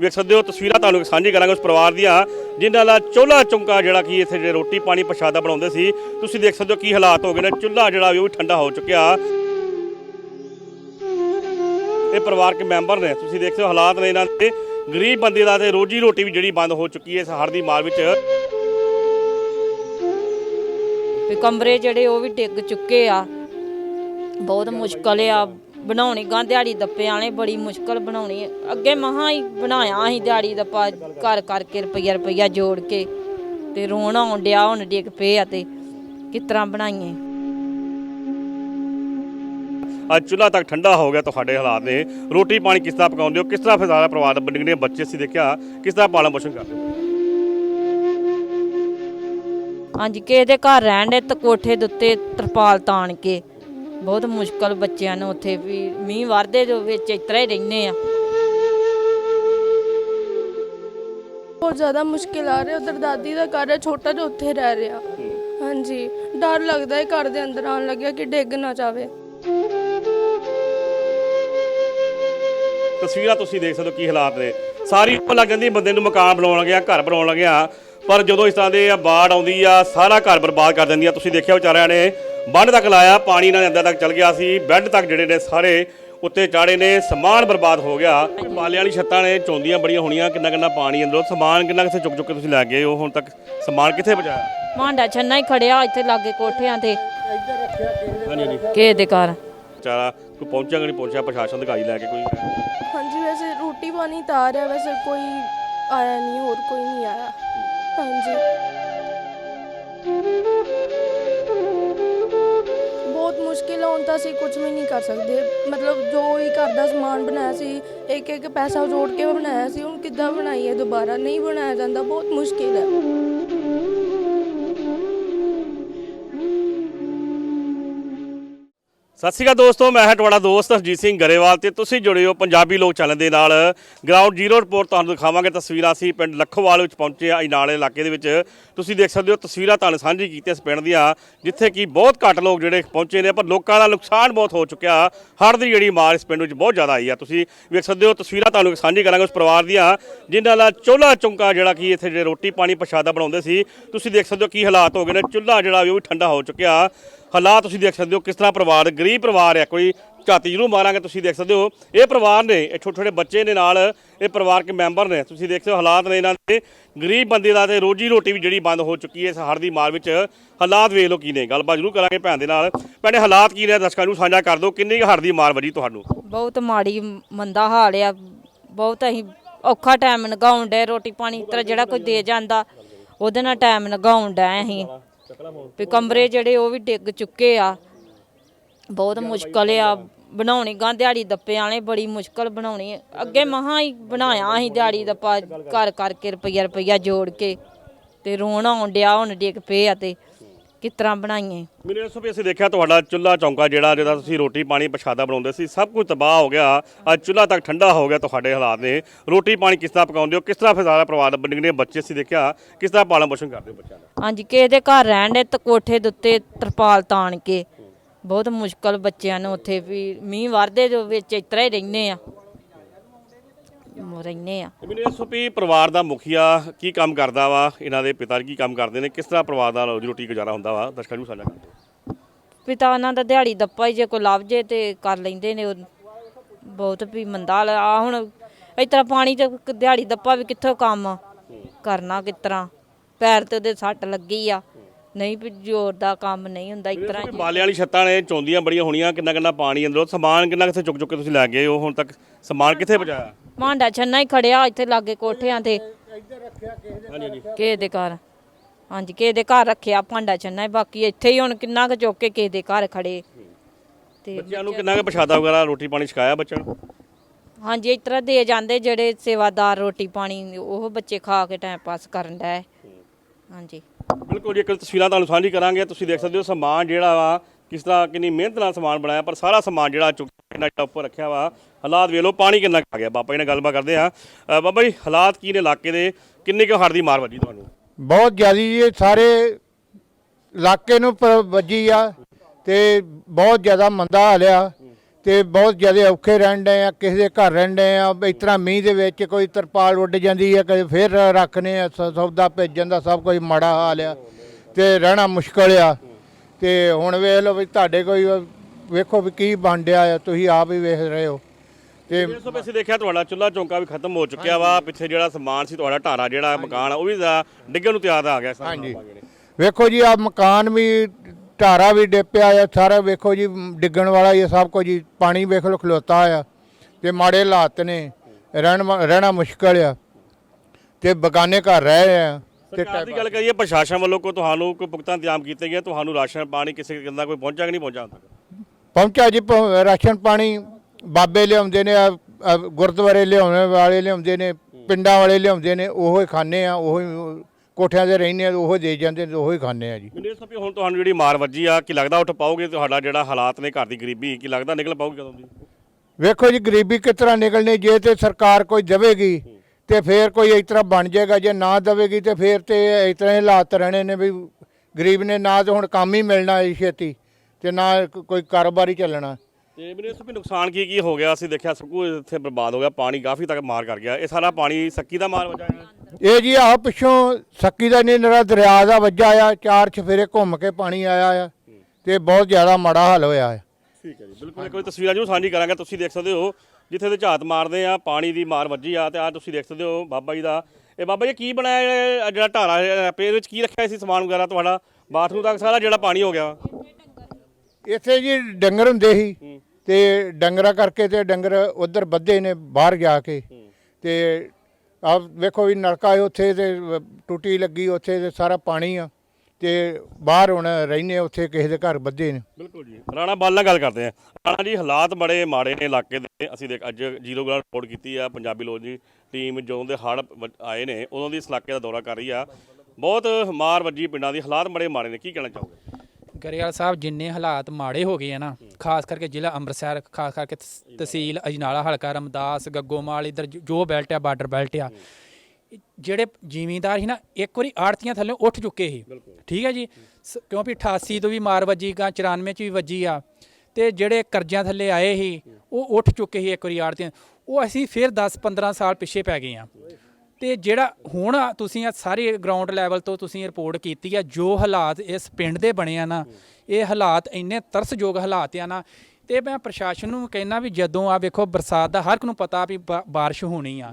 ਵੇਖ ਸਕਦੇ ਹੋ ਤਸਵੀਰਾਂ ਤੁਹਾਨੂੰ ਸਾਂਝੀ ਕਰਾਂਗੇ ਉਸ ਪਰਿਵਾਰ ਦੀਆਂ, ਜਿਨ੍ਹਾਂ ਦਾ ਚੁੱਲ੍ਹਾ ਚੌਂਕਾ ਜਿਹੜਾ ਕਿ ਇੱਥੇ ਜੇ ਰੋਟੀ ਪਾਣੀ ਪ੍ਰਸ਼ਾਦਾ ਬਣਾਉਂਦੇ ਸੀ। ਤੁਸੀਂ ਦੇਖ ਸਕਦੇ ਹੋ ਕੀ ਹਾਲਾਤ ਹੋ ਗਏ ਨੇ, ਚੁੱਲ੍ਹਾ ਜਿਹੜਾ ਉਹ ਵੀ ਠੰਡਾ ਹੋ ਚੁੱਕਿਆ। ਇਹ ਪਰਿਵਾਰਕ ਮੈਂਬਰ ਨੇ, ਤੁਸੀਂ ਦੇਖਦੇ ਹੋ ਹਾਲਾਤ ਨੇ ਇਹਨਾਂ ਦੇ। ਗਰੀਬ ਬੰਦੇ ਦਾ ਤੇ ਰੋਜੀ ਰੋਟੀ ਵੀ ਜਿਹੜੀ ਬੰਦ ਹੋ ਚੁੱਕੀ ਹੈ ਇਸ ਹੜ੍ਹ ਦੀ ਮਾਰ ਵਿੱਚ। ਵੀ ਕਮਰੇ ਜਿਹੜੇ ਉਹ ਵੀ ਡਿੱਗ ਚੁੱਕੇ ਆ। ਬਹੁਤ ਮੁਸ਼ਕਲ ਆ। ਬਣਾਉਣੀ ਗਾਂ ਦਿਹਾੜੀ ਦੱਪੇ ਵਾਲੇ ਬੜੀ ਮੁਸ਼ਕਲ ਬਣਾਉਣੀ। ਅੱਗੇ ਮਹਾ ਹੀ ਬਣਾਇਆ ਸੀ ਦਿਹਾੜੀ ਦੱਪਾ ਘਰ ਕਰਕੇ ਰੁਪਈਆ ਰੁਪਈਆ ਜੋੜ ਕੇ। ਤੇ ਰੋਣ ਆਉਣ ਡਿਆ ਹੁਣ ਡਿੱਗ ਪਏ ਆ ਤੇ ਕਿਸ ਤਰ੍ਹਾਂ ਬਣਾਈਏ? ਅੱਜ ਚੁੱਲ੍ਹਾ ਤੱਕ ਠੰਡਾ ਹੋ ਗਿਆ ਤੁਹਾਡੇ ਹਾਲਾਤ ਨੇ। ਰੋਟੀ ਪਾਣੀ ਕਿਸ ਤਰ੍ਹਾਂ ਪਕਾਉਂਦੇ ਹੋ? ਕਿਸ ਤਰ੍ਹਾਂ ਫਿਰ ਸਾਰਾ ਪਰਿਵਾਰ ਨਿਕਲੇ ਬੱਚੇ ਸੀ ਦੇਖਿਆ ਕਿਸ ਤਰ੍ਹਾਂ ਪਾਲਣ ਪੋਸ਼ਣ ਕਰਦੇ ਹੋ? ਹਾਂਜੀ ਕਿਸੇ ਦੇ ਘਰ ਰਹਿਣ ਦੇ ਤੇ ਕੋਠੇ ਦੇ ਉੱਤੇ ਤਰਪਾਲ ਤਾਣ ਕੇ ਬਹੁਤ ਮੁਸ਼ਕਲ ਬੱਚਿਆਂ ਨੂੰ ਉੱਥੇ ਵੀ ਮੀਂਹ ਵਰਦੇ ਦੇ ਵਿੱਚ ਇਸ ਤਰ੍ਹਾਂ ਹੀ ਰਹਿੰਦੇ ਆ। ਬਹੁਤ ਜ਼ਿਆਦਾ ਮੁਸ਼ਕਿਲ ਆ ਰਹੀ ਉਧਰ ਦਾਦੀ ਦਾ ਘਰ ਹੈ ਛੋਟਾ ਜਿਹਾ ਉੱਥੇ ਰਹਿ ਰਿਹਾ। ਹਾਂਜੀ ਡਰ ਲੱਗਦਾ ਹੈ ਘਰ ਦੇ ਅੰਦਰ ਆਉਣ ਲੱਗਿਆ ਕਿ ਡਿੱਗ ਨਾ ਜਾਵੇ। ਤਸਵੀਰਾਂ ਤੁਸੀਂ ਦੇਖ ਸਕਦੇ ਹੋ ਕੀ ਹਾਲਾਤ ਨੇ। ਸਾਰੀ ਉੱਪਰ ਲੱਗ ਜਾਂਦੀ ਬੰਦੇ ਨੂੰ ਮਕਾਨ ਬਣਾਉਣ ਲੱਗਿਆ ਘਰ ਬਣਾਉਣ ਲੱਗਿਆ। ਪਰ ਜਦੋਂ ਇਸ ਤਰ੍ਹਾਂ ਦੇ ਆ ਬਾੜ ਆਉਂਦੀ ਆ ਸਾਰਾ ਘਰ ਬਰਬਾਦ ਕਰ ਦਿੰਦੀ ਆ। ਤੁਸੀਂ ਦੇਖਿਆ ਵਿਚਾਰਿਆਂ ਨੇ ਬੰਨ ਤੱਕ ਲਾਇਆ ਪਾਣੀ ਨਾਲ ਅੰਦਰ ਤੱਕ ਚਲ ਗਿਆ ਸੀ ਬੈੱਡ ਤੱਕ ਜਿਹੜੇ ਨੇ ਸਾਰੇ ਉੱਤੇ ਚਾੜੇ ਨੇ ਸਮਾਨ ਬਰਬਾਦ ਹੋ ਗਿਆ। ਮਾਲੇ ਵਾਲੀ ਛੱਤਾਂ ਨੇ ਚੌਂਦੀਆਂ ਬੜੀਆਂ ਹੋਣੀਆਂ ਕਿੰਨਾ ਕਿੰਨਾ ਪਾਣੀ ਅੰਦਰੋਂ ਸਮਾਨ ਕਿੰਨਾ ਕਿੱਥੇ ਚੁੱਕ ਚੁੱਕ ਕੇ ਤੁਸੀਂ ਲੈ ਗਏ ਹੋ ਹੁਣ ਤੱਕ ਸਮਾਨ ਕਿੱਥੇ ਪਹੁੰਚਾਇਆ? ਭਾਂਡਾ ਛੰਨਾ ਹੀ ਖੜਿਆ ਇੱਥੇ ਲਾਗੇ ਕੋਠਿਆਂ ਤੇ। ਹਾਂਜੀ ਹਾਂਜੀ। ਕਿਸੇ ਦੇ ਘਰ। ਵਿਚਾਰਾ ਕੋਈ ਪਹੁੰਚਿਆ ਕਿ ਨਹੀਂ ਪਹੁੰਚਿਆ? ਪ੍ਰਸ਼ਾਸਨ ਅਧਿਕਾਰੀ ਲੈ ਕੇ ਕੋਈ? ਹਾਂਜੀ ਵੈਸੇ ਰੋਟੀ ਪਾਣੀ ਤਾਂ ਆ ਰਿਹਾ ਵੈਸੇ ਕੋਈ ਆਇਆ ਨਹੀਂ ਹੋਰ ਕੋਈ ਨਹੀਂ ਆਇਆ। ਹਾਂਜੀ। ਬਹੁਤ ਮੁਸ਼ਕਿਲ ਆ, ਹੁਣ ਤਾਂ ਅਸੀਂ ਕੁਝ ਵੀ ਨਹੀਂ ਕਰ ਸਕਦੇ। ਮਤਲਬ ਜੋ ਹੀ ਘਰ ਦਾ ਸਮਾਨ ਬਣਾਇਆ ਸੀ ਇੱਕ ਇੱਕ ਪੈਸਾ ਜੋੜ ਕੇ ਬਣਾਇਆ ਸੀ ਹੁਣ ਕਿੱਦਾਂ ਬਣਾਈਏ ਦੁਬਾਰਾ? ਨਹੀਂ ਬਣਾਇਆ ਜਾਂਦਾ ਬਹੁਤ ਮੁਸ਼ਕਿਲ ਹੈ ਸਤਿ ਸ਼੍ਰੀ ਅਕਾਲ ਦੋਸਤੋ, ਮੈਂ ਹਾਂ ਤੁਹਾਡਾ ਦੋਸਤ ਹਰਜੀਤ ਸਿੰਘ ਗਰੇਵਾਲ ਤੇ ਤੁਸੀਂ ਜੁੜੇ ਹੋ ਪੰਜਾਬੀ ਲੋਕ ਚੈਨਲ ਦੇ ਨਾਲ। ਗਰਾਊਂਡ ਜ਼ੀਰੋ ਰਿਪੋਰਟ ਤੁਹਾਨੂੰ ਦਿਖਾਵਾਂਗੇ। ਤਸਵੀਰਾਂ ਅਸੀਂ ਪਿੰਡ ਲੱਖੋਵਾਲ ਵਿੱਚ ਪਹੁੰਚੇ ਆ ਇਨਾਲੇ ਇਲਾਕੇ ਦੇ ਵਿੱਚ। ਤੁਸੀਂ ਦੇਖ ਸਕਦੇ ਹੋ, ਤਸਵੀਰਾਂ ਤੁਹਾਨੂੰ ਸਾਂਝੀ ਕੀਤੀਆਂ ਇਸ ਪਿੰਡ ਦੀਆਂ, ਜਿੱਥੇ ਕਿ ਬਹੁਤ ਘੱਟ ਲੋਕ ਜਿਹੜੇ ਪਹੁੰਚੇ ਨੇ, ਪਰ ਲੋਕਾਂ ਦਾ ਨੁਕਸਾਨ ਬਹੁਤ ਹੋ ਚੁੱਕਿਆ। ਹੜ੍ਹ ਦੀ ਜਿਹੜੀ ਮਾਰ ਇਸ ਪਿੰਡ ਵਿੱਚ ਬਹੁਤ ਜ਼ਿਆਦਾ ਆਈ ਆ। ਤੁਸੀਂ ਵੇਖ ਸਕਦੇ ਹੋ, ਤਸਵੀਰਾਂ ਤੁਹਾਨੂੰ ਸਾਂਝੀ ਕਰਾਂਗੇ ਉਸ ਪਰਿਵਾਰ ਦੀਆਂ, ਜਿਨ੍ਹਾਂ ਦਾ ਚੁੱਲ੍ਹਾ ਚੁੰਕਾ ਜਿਹੜਾ ਕਿ ਇੱਥੇ ਜਿਹੜੇ ਰੋਟੀ ਪਾਣੀ ਪ੍ਰਸ਼ਾਦਾ ਬਣਾਉਂਦੇ ਸੀ। ਤੁਸੀਂ ਦੇਖ ਸਕਦੇ ਹੋ ਕੀ ਹਾਲਾਤ ਹੋ ਗਏ ਨੇ। ਚੁੱਲ੍ਹਾ ਜਿਹੜਾ ਵੀ ਉਹ ਵੀ ਠੰਡਾ ਹੋ ਚੁੱਕਿਆ। ਹਾਲਾਤ ਤੁਸੀਂ ਦੇਖ ਸਕਦੇ ਹੋ ਕਿਸ ਤਰ੍ਹਾਂ ਪਰਿਵਾਰ, ਗਰੀਬ ਪਰਿਵਾਰ ਹੈ, ਕੋਈ ਝਾਤੀ ਜਿਹਨੂੰ ਮਾਰਾਂਗੇ, ਤੁਸੀਂ ਦੇਖ ਸਕਦੇ ਹੋ। ਇਹ ਪਰਿਵਾਰ ਨੇ, ਇਹ ਛੋਟੇ ਛੋਟੇ ਬੱਚੇ ਨੇ ਨਾਲ, ਇਹ ਪਰਿਵਾਰਕ ਮੈਂਬਰ ਨੇ, ਤੁਸੀਂ ਦੇਖ ਹੋ ਹਾਲਾਤ ਨੇ ਇਹਨਾਂ ਦੇ। ਗਰੀਬ ਬੰਦੇ ਦਾ ਤੇ ਰੋਜੀ ਰੋਟੀ ਵੀ ਜਿਹੜੀ ਬੰਦ ਹੋ ਚੁੱਕੀ ਹੈ ਇਸ ਹੜ੍ਹ ਦੀ ਮਾਰ ਵਿੱਚ। ਹਾਲਾਤ ਵੇਖ ਲਓ ਕੀ ਨੇ, ਗੱਲਬਾਤ ਜ਼ਰੂਰ ਕਰਾਂਗੇ ਭੈਣ ਦੇ ਨਾਲ। ਭੈਣੇ ਹਾਲਾਤ ਕੀ ਨੇ, ਦਰਸ਼ਕਾਂ ਨੂੰ ਸਾਂਝਾ ਕਰ ਦਿਓ, ਕਿੰਨੀ ਕੁ ਹੜ੍ਹ ਦੀ ਮਾਰ ਵਜੀ ਤੁਹਾਨੂੰ? ਬਹੁਤ ਮਾੜੀ, ਮੰਦਾ ਹਾਲ ਆ, ਬਹੁਤ ਅਸੀਂ ਔਖਾ ਟਾਈਮ ਲਗਾਉਣ ਡਏ, ਰੋਟੀ ਪਾਣੀ ਤਰ੍ਹਾਂ ਜਿਹੜਾ ਕੋਈ ਦੇ ਜਾਂਦਾ, ਉਹਦੇ ਨਾਲ ਟਾਈਮ ਲਗਾਉਣ ਡਏ ਅਸੀਂ। ਵੀ ਕਮਰੇ ਜਿਹੜੇ ਉਹ ਵੀ ਡਿੱਗ ਚੁੱਕੇ ਆ। ਬਹੁਤ ਮੁਸ਼ਕਲ ਆ ਬਣਾਉਣੀ, ਗਾਂ ਦਿਹਾੜੀ ਦੱਪੇ ਵਾਲੇ ਬੜੀ ਮੁਸ਼ਕਲ ਬਣਾਉਣੀ। ਆ। ਅੱਗੇ ਮਹਾ ਹੀ ਬਣਾਇਆ ਅਸੀਂ ਦਿਹਾੜੀ ਦੱਪਾ ਘਰ ਕਰਕੇ ਰੁਪਈਆ ਰੁਪਈਆ ਜੋੜ ਕੇ। ਤੇ ਰੋਣ ਆਉਣ ਡਿਆ, ਹੁਣ ਡਿੱਗ ਪਏ ਆ ਤੇ। ਕਿਸ ਤਰ੍ਹਾਂ ਬਣਾਈਏ ਮੈਨੂੰ ਇਸ ਵੀ ਅਸੀਂ ਦੇਖਿਆ ਤੁਹਾਡਾ ਚੁੱਲ੍ਹਾ ਚੌਂਕਾ ਜਿਹੜਾ ਜਿਹਦਾ ਤੁਸੀਂ ਰੋਟੀ ਪਾਣੀ ਪ੍ਰਸ਼ਾਦਾ ਬਣਾਉਂਦੇ ਸੀ ਸਭ ਕੁਝ ਤਬਾਹ ਹੋ ਗਿਆ। ਅੱਜ ਚੁੱਲ੍ਹਾ ਤੱਕ ਠੰਡਾ ਹੋ ਗਿਆ ਤੁਹਾਡੇ ਹਾਲਾਤ ਨੇ। ਰੋਟੀ ਪਾਣੀ ਕਿਸ ਤਰ੍ਹਾਂ ਪਕਾਉਂਦੇ ਹੋ? ਕਿਸ ਤਰ੍ਹਾਂ ਫਿਰ ਸਾਰਾ ਪਰਿਵਾਰ ਨਿਕਲੇ ਬੱਚੇ ਸੀ ਦੇਖਿਆ ਕਿਸ ਤਰ੍ਹਾਂ ਪਾਲਣ ਪੋਸ਼ਣ ਕਰਦੇ ਹੋ ਬੱਚਿਆਂ ਦਾ? ਹਾਂਜੀ ਕਿਸੇ ਦੇ ਘਰ ਰਹਿਣ ਦੇ ਤੇ ਕੋਠੇ ਦੇ ਉੱਤੇ ਤਰਪਾਲ ਤਾਣ ਕੇ ਬਹੁਤ ਮੁਸ਼ਕਲ ਬੱਚਿਆਂ ਨੂੰ ਉੱਥੇ ਵੀ ਮੀਂਹ ਵਰਦੇ ਦੇ ਵਿੱਚ ਇਸ ਤਰ੍ਹਾਂ ਹੀ ਰਹਿੰਦੇ ਆ। ਰਹਿੰਦੇ ਆ। ਮੈਨੂੰ ਇਸ ਵੀ ਪਰਿਵਾਰ ਦਾ ਮੁਖੀਆ ਕੀ ਕੰਮ ਕਰਦਾ ਵਾ? ਇਹਨਾਂ ਦੇ ਪਿਤਾ ਕੀ ਕੰਮ ਕਰਦੇ ਨੇ? ਕਿਸ ਤਰ੍ਹਾਂ ਪਰਿਵਾਰ ਦਾ ਰੋਜੀ ਰੋਟੀ ਗੁਜ਼ਾਰਾ ਹੁੰਦਾ ਵਾ? ਦਰਸ਼ਕਾਂ ਨੂੰ ਸਾਂਝਾ ਕਰਦੇ ਪਿਤਾ ਉਹਨਾਂ ਦਾ ਦਿਹਾੜੀ ਦੱਪਾ ਹੀ ਜੇ ਕੋਈ ਲੱਭ ਜੇ ਤੇ ਕਰ ਲੈਂਦੇ ਨੇ। ਉਹ ਬਹੁਤ ਵੀ ਮੰਦਾ ਹਾਲ ਆ। ਹੁਣ ਇਸ ਤਰ੍ਹਾਂ ਪਾਣੀ ਤੇ ਕ- ਦਿਹਾੜੀ ਦੱਪਾ ਵੀ ਕਿੱਥੋਂ ਕੰਮ ਕਰਨਾ ਕਿਸ ਤਰ੍ਹਾਂ? ਪੈਰ ਤੇ ਉਹਦੇ ਸੱਟ ਲੱਗੀ ਆ। ਨਹੀਂ ਵੀ ਜ਼ੋਰ ਦਾ ਕੰਮ ਨਹੀਂ ਹੁੰਦਾ ਇਸ ਤਰ੍ਹਾਂ ਮਾਲੇ ਵਾਲੀ ਛੱਤਾਂ ਨੇ ਚੌਂਦੀਆਂ ਬੜੀਆਂ ਹੋਣੀਆਂ ਕਿੰਨਾ ਕਿੰਨਾ ਪਾਣੀ ਅੰਦਰੋਂ? ਸਮਾਨ ਕਿੰਨਾ ਕਿੱਥੇ ਚੁੱਕ ਚੁੱਕ ਕੇ ਤੁਸੀਂ ਲੈ ਗਏ ਹੋ? ਹੁਣ ਤੱਕ ਸਮਾਨ ਕਿੱਥੇ ਪਹੁੰਚਾਇਆ? ਭਾਂਡਾ ਛੰਨਾ ਹੀ ਖੜਿਆ ਇੱਥੇ ਲਾਗੇ ਕੋਠਿਆਂ ਤੇ। ਕਿਸੇ ਦੇ ਘਰ। ਹਾਂਜੀ ਕਿਸੇ ਦੇ ਘਰ ਰੱਖਿਆ ਭਾਂਡਾ ਛੰਨਾ ਹੀ ਬਾਕੀ ਇੱਥੇ ਹੀ ਹੁਣ ਕਿੰਨਾ ਕੁ ਚੁੱਕ ਕੇ ਕਿਸੇ ਦੇ ਘਰ ਖੜੇ। ਤੇ ਬੱਚਿਆਂ ਨੂੰ ਕਿੰਨਾ ਕੁ ਪ੍ਰਸ਼ਾਦਾ ਵਗੈਰਾ ਰੋਟੀ ਪਾਣੀ ਛਕਾਇਆ ਬੱਚਿਆਂ ਨੂੰ? ਹਾਂਜੀ ਇਸ ਤਰ੍ਹਾਂ ਦੇ ਜਾਂਦੇ ਜਿਹੜੇ ਸੇਵਾਦਾਰ ਰੋਟੀ ਪਾਣੀ ਉਹ ਬੱਚੇ ਖਾ ਕੇ ਟਾਈਮ ਪਾਸ ਕਰਨ ਦਾ ਹਾਂਜੀ। ਬਿਲਕੁਲ ਜੀ ਇੱਕ ਤਸਵੀਰਾਂ ਤੁਹਾਨੂੰ ਸਾਂਝੀ ਕਰਾਂਗੇ। ਤੁਸੀਂ ਦੇਖ ਸਕਦੇ ਹੋ ਸਮਾਨ ਜਿਹੜਾ ਵਾ ਕਿਸ ਤਰ੍ਹਾਂ ਕਿੰਨੀ ਮਿਹਨਤ ਨਾਲ ਸਮਾਨ ਬਣਾਇਆ ਪਰ ਸਾਰਾ ਸਮਾਨ ਜਿਹੜਾ ਚੁੱਕ ਕਿੰਨਾ ਟੱਪ ਰੱਖਿਆ ਵਾ। ਹਾਲਾਤ ਵੇਖ ਲਓ, ਪਾਣੀ ਕਿੰਨਾ ਆ ਗਿਆ। ਬਾਬਾ ਜੀ ਨਾਲ ਗੱਲਬਾਤ ਕਰਦੇ ਆ ਬਾਬਾ ਜੀ, ਹਾਲਾਤ ਕੀ ਨੇ ਇਲਾਕੇ ਦੇ? ਕਿੰਨੀ ਕੁ ਹੜ੍ਹ ਦੀ ਮਾਰ ਵੱਜੀ ਤੁਹਾਨੂੰ? ਬਹੁਤ ਜ਼ਿਆਦਾ ਇਹ ਸਾਰੇ ਇਲਾਕੇ ਨੂੰ ਵੱਜੀ ਆ ਤੇ ਬਹੁਤ ਜ਼ਿਆਦਾ ਮੰਦਾ ਹਾਲ ਆ ਤੇ ਬਹੁਤ ਜ਼ਿਆਦਾ ਔਖੇ ਰਹਿਣ ਡਏ ਆ, ਕਿਸੇ ਦੇ ਘਰ ਰਹਿਣ ਡਏ ਆ। ਇਸ ਤਰ੍ਹਾਂ ਮੀਂਹ ਦੇ ਵਿੱਚ ਕੋਈ ਤਰਪਾਲ ਉੱਡ ਜਾਂਦੀ ਆ, ਕਦੇ ਫਿਰ ਰੱਖਨੇ ਆ, ਸ- ਸੌਦਾ ਭੇਜਣ ਦਾ ਸਭ ਕੁਝ ਮਾੜਾ ਹਾਲ ਆ ਤੇ ਰਹਿਣਾ ਮੁਸ਼ਕਲ ਆ। ਤੇ ਹੁਣ ਵੇਖ ਲਓ ਵੀ ਤੁਹਾਡੇ ਕੋਈ ਵੇਖੋ ਵੀ ਕੀ ਬਣ ਡਿਆ ਆ ਤੁਸੀਂ ਆਪ ਹੀ ਵੇਖ ਰਹੇ ਹੋ। ਤੇ ਇਸ ਤੋਂ ਅਸੀਂ ਦੇਖਿਆ ਤੁਹਾਡਾ ਚੁੱਲਾ ਚੌਂਕਾ ਵੀ ਖਤਮ ਹੋ ਚੁੱਕਿਆ ਵਾ ਪਿੱਛੇ ਜਿਹੜਾ ਸਮਾਨ ਸੀ ਤੁਹਾਡਾ ਢਾਰਾ ਜਿਹੜਾ ਮਕਾਨ ਆ, ਉਹ ਵੀ ਡਿੱਗਣ ਨੂੰ ਤਿਆਰ ਆ ਗਿਆ ਸਾਰਾ। ਹਾਂਜੀ। ਵੇਖੋ ਜੀ ਆ ਮਕਾਨ ਵੀ ਢਾਰਾ ਵੀ ਡਿੱਪਿਆ ਆ ਸਾਰਾ ਵੇਖੋ ਜੀ ਡਿੱਗਣ ਵਾਲਾ ਹੀ ਆ ਸਭ ਕੁਝ ਜੀ ਪਾਣੀ ਵੇਖ ਲਓ ਖਲੋਤਾ ਆ ਤੇ ਮਾੜੇ ਹਾਲਾਤ ਨੇ ਰਹਿਣ ਰਹਿਣਾ ਮੁਸ਼ਕਲ ਆ ਤੇ ਬਗਾਨੇ ਘਰ ਰਹਿ ਆ ਸਰਕਾਰ ਦੀ ਗੱਲ ਕਰੀਏ ਪ੍ਰਸ਼ਾਸਨ ਵੱਲੋਂ ਕੋਈ ਤੁਹਾਨੂੰ ਕੋਈ ਪੁਖਤਾ ਇੰਤਜ਼ਾਮ ਕੀਤੇ ਗਏ? ਤੁਹਾਨੂੰ ਰਾਸ਼ਨ ਪਾਣੀ ਕਿਸੇ ਕਿੰਦਾ ਕੋਈ ਪਹੁੰਚਾ ਕਿ ਨਹੀਂ ਪਹੁੰਚਾ ਹੁਣ ਤੱਕ? ਪਹੁੰਚਾ ਜੀ ਰਾਸ਼ਨ ਪਾਣੀ ਬਾਬੇ ਲਿਆਉਂਦੇ ਨੇ ਗੁਰਦੁਆਰੇ ਲਿਆਉਣ ਵਾਲੇ ਲਿਆਉਂਦੇ ਨੇ ਪਿੰਡਾਂ ਵਾਲੇ ਲਿਆਉਂਦੇ ਨੇ ਉਹੋ ਹੀ ਖਾਣੇ ਆ ਉਹੋ ਹੀ ਕੋਠਿਆਂ ਤੇ ਰਹਿੰਦੇ ਆ ਉਹੋ ਦੇ ਜਾਂਦੇ ਨੇ ਉਹੋ ਹੀ ਖਾਣੇ ਆ ਜੀ। ਮੈਨੂੰ ਵੀ ਹੁਣ ਤੁਹਾਨੂੰ ਜਿਹੜੀ ਮਾਰ ਵੱਜੀ ਆ ਕਿ ਲੱਗਦਾ ਉੱਠ ਪਾਓਗੇ ਤੁਹਾਡਾ ਜਿਹੜਾ ਹਾਲਾਤ ਨੇ ਘਰ ਦੀ ਗਰੀਬੀ ਕਿ ਲੱਗਦਾ ਨਿਕਲ ਪਾਓਗੇ ਕਦੋਂ ਦੀ? ਵੇਖੋ ਜੀ ਗਰੀਬੀ ਕਿਸ ਤਰ੍ਹਾਂ ਨਿਕਲਣੀ ਜੇ ਤੇ ਸਰਕਾਰ ਕੋਈ ਦੇਵੇਗੀ ਤੇ ਫੇਰ ਕੋਈ ਇਸ ਤਰ੍ਹਾਂ ਬਣ ਜਾਏਗਾ ਜੇ ਨਾ ਦੇਵੇਗੀ ਤੇ ਫੇਰ ਤੇ ਇਸ ਤਰ੍ਹਾਂ ਹੀ ਹਾਲਾਤ ਰਹਿਣੇ ਨੇ ਵੀ ਗਰੀਬ ਨੇ ਨਾ ਤੇ ਹੁਣ ਕੰਮ ਹੀ ਮਿਲਣਾ ਹੈ ਛੇਤੀ। ਤੇ ਨਾ ਕ- ਕੋਈ ਕਾਰੋਬਾਰ ਹੀ ਚੱਲਣਾ। ਤੇ ਮੈਨੂੰ ਇਸ ਵੀ ਨੁਕਸਾਨ ਕੀ ਕੀ ਹੋ ਗਿਆ? ਅਸੀਂ ਦੇਖਿਆ ਸਭ ਕੁਝ ਇੱਥੇ ਬਰਬਾਦ ਹੋ ਗਿਆ। ਪਾਣੀ ਕਾਫੀ ਤੱਕ ਮਾਰ ਕਰ ਗਿਆ। ਇਹ ਸਾਰਾ ਪਾਣੀ ਸੱਕੀ ਦਾ ਮਾਰ ਵਜਾ ਹੈ ਇਹ ਜੀ ਆਹ ਪਿੱਛੋਂ ਸੱਕੀ ਦਾ ਨਹੀਂ ਨਰਾ ਦਰਿਆ ਦਾ ਵੱਜਾ ਆ ਚਾਰ ਚਫੇਰੇ ਘੁੰਮ ਕੇ ਪਾਣੀ ਆਇਆ ਆ ਤੇ ਬਹੁਤ ਜ਼ਿਆਦਾ ਮਾੜਾ ਹਾਲ ਹੋਇਆ ਹੈ ਠੀਕ ਹੈ ਜੀ ਬਿਲਕੁਲ। ਵਾਰੀ ਤਸਵੀਰਾਂ ਜਰੂਰ ਸਾਂਝੀ ਕਰਾਂਗੇ। ਤੁਸੀਂ ਦੇਖ ਸਕਦੇ ਹੋ ਜਿੱਥੇ ਤੇ ਝਾਤ ਮਾਰਦੇ ਆ ਪਾਣੀ ਦੀ ਮਾਰ ਵੱਜੀ ਆ ਤੇ ਆ ਤੁਸੀਂ ਦੇਖ ਸਕਦੇ ਹੋ ਬਾਬਾ ਜੀ ਦਾ। ਇਹ ਬਾਬਾ ਜੀ ਕੀ ਬਣਾਇਆ ਇਹ ਜਿਹੜਾ ਢਾਰਾ ਹੈ, ਪੇ ਵਿੱਚ ਕੀ ਰੱਖਿਆ ਸੀ ਸਮਾਨ ਵਗੈਰਾ ਤੁਹਾਡਾ? ਬਾਥਰੂਮ ਤੱਕ ਸਾਰਾ ਜਿਹੜਾ ਪਾਣੀ ਹੋ ਗਿਆ। ਇੱਥੇ ਜੀ ਡੰਗਰ ਹੁੰਦੇ ਸੀ ਤੇ ਡੰਗਰਾਂ ਕਰਕੇ ਤੇ ਡੰਗਰ ਉਧਰ ਬੱਧੇ ਨੇ ਬਾਹਰ ਜਾ ਕੇ। ਤੇ ਆ ਵੇਖੋ ਵੀ ਨਲਕਾ ਹੈ ਉੱਥੇ ਤੇ ਟੂਟੀ ਲੱਗੀ ਉੱਥੇ ਤੇ ਸਾਰਾ ਪਾਣੀ ਆ। ਤੇ ਬਾਹਰ ਹੁਣ ਰਹਿੰਦੇ ਉੱਥੇ ਕਿਸੇ ਦੇ ਘਰ ਬੱਧੇ ਨੇ। ਬਿਲਕੁਲ ਜੀ। ਰਾਣਾ ਬਾਲ ਨਾਲ ਗੱਲ ਕਰਦੇ ਆ। ਰਾਣਾ ਜੀ ਹਾਲਾਤ ਬੜੇ ਮਾੜੇ ਨੇ ਇਲਾਕੇ ਦੇ। ਅਸੀਂ ਦੇਖ ਅੱਜ ਜ਼ੀਰੋ ਗ੍ਰਾਊਂਡ ਰਿਪੋਰਟ ਕੀਤੀ ਆ ਪੰਜਾਬੀ ਲੋਕ ਦੀ ਟੀਮ ਜਦੋਂ ਦੇ ਹੜ੍ਹ ਵ- ਆਏ ਨੇ ਉਦੋਂ ਦੀ ਇਸ ਇਲਾਕੇ ਦਾ ਦੌਰਾ ਕਰ ਰਹੀ ਆ। ਬਹੁਤ ਮਾਰ ਵੱਜੀ ਪਿੰਡਾਂ ਦੀ। ਹਾਲਾਤ ਬੜੇ ਮਾੜੇ ਨੇ। ਕੀ ਕਹਿਣਾ ਚਾਹੋਗੇ? ਗਰੇਵਾਲ ਸਾਹਿਬ ਜਿੰਨੇ ਹਾਲਾਤ ਮਾੜੇ ਹੋ ਗਏ ਆ ਨਾ ਖਾਸ ਕਰਕੇ ਜ਼ਿਲ੍ਹਾ ਅੰਮ੍ਰਿਤਸਰ ਖਾਸ ਕਰਕੇ ਤਸ- ਤਹਿਸੀਲ ਅਜਨਾਲਾ ਹਲਕਾ ਰਮਦਾਸ ਗੱਗੋਮਾਲ ਇਧਰ ਜੋ ਬੈਲਟ ਆ ਬਾਰਡਰ ਬੈਲਟ ਆ ਜਿਹੜੇ ਜ਼ਿਮੀਂਦਾਰ ਸੀ ਨਾ ਇੱਕ ਵਾਰੀ ਆੜਤੀਆਂ ਥੱਲੇ ਉੱਠ ਚੁੱਕੇ ਸੀ। ਠੀਕ ਹੈ ਜੀ? ਸ- ਕਿਉਂਕਿ 88 ਤੋਂ ਵੀ ਮਾਰ ਵੱਜੀ ਗਾ 94 ਚ ਵੀ ਵੱਜੀ ਆ ਤੇ ਜਿਹੜੇ ਕਰਜ਼ਿਆਂ ਥੱਲੇ ਆਏ ਸੀ ਉਹ ਉੱਠ ਚੁੱਕੇ ਸੀ ਇੱਕ ਵਾਰੀ ਆੜਤੀਆਂ। ਉਹ ਅਸੀਂ ਫਿਰ 10 15 ਸਾਲ ਪਿੱਛੇ ਪੈ ਗਏ ਆ। ਤੇ ਜਿਹੜਾ ਹੁਣ ਤੁਸੀਂ ਆ ਸਾਰੇ ਗਰਾਊਂਡ ਲੈਵਲ ਤੋਂ ਤੁਸੀਂ ਰਿਪੋਰਟ ਕੀਤੀ ਆ, ਜੋ ਹਾਲਾਤ ਇਸ ਪਿੰਡ ਦੇ ਬਣੇ ਆ ਨਾ, ਇਹ ਹਾਲਾਤ ਇੰਨੇ ਤਰਸਯੋਗ ਹਾਲਾਤ ਆ ਨਾ, ਤੇ ਮੈਂ ਪ੍ਰਸ਼ਾਸਨ ਨੂੰ ਕਹਿਣਾ ਵੀ ਜਦੋਂ ਆ ਵੇਖੋ ਬਰਸਾਤ ਦਾ ਹਰ ਇੱਕ ਨੂੰ ਪਤਾ ਵੀ ਬਾ- ਬਾਰਿਸ਼ ਹੋਣੀ ਆ।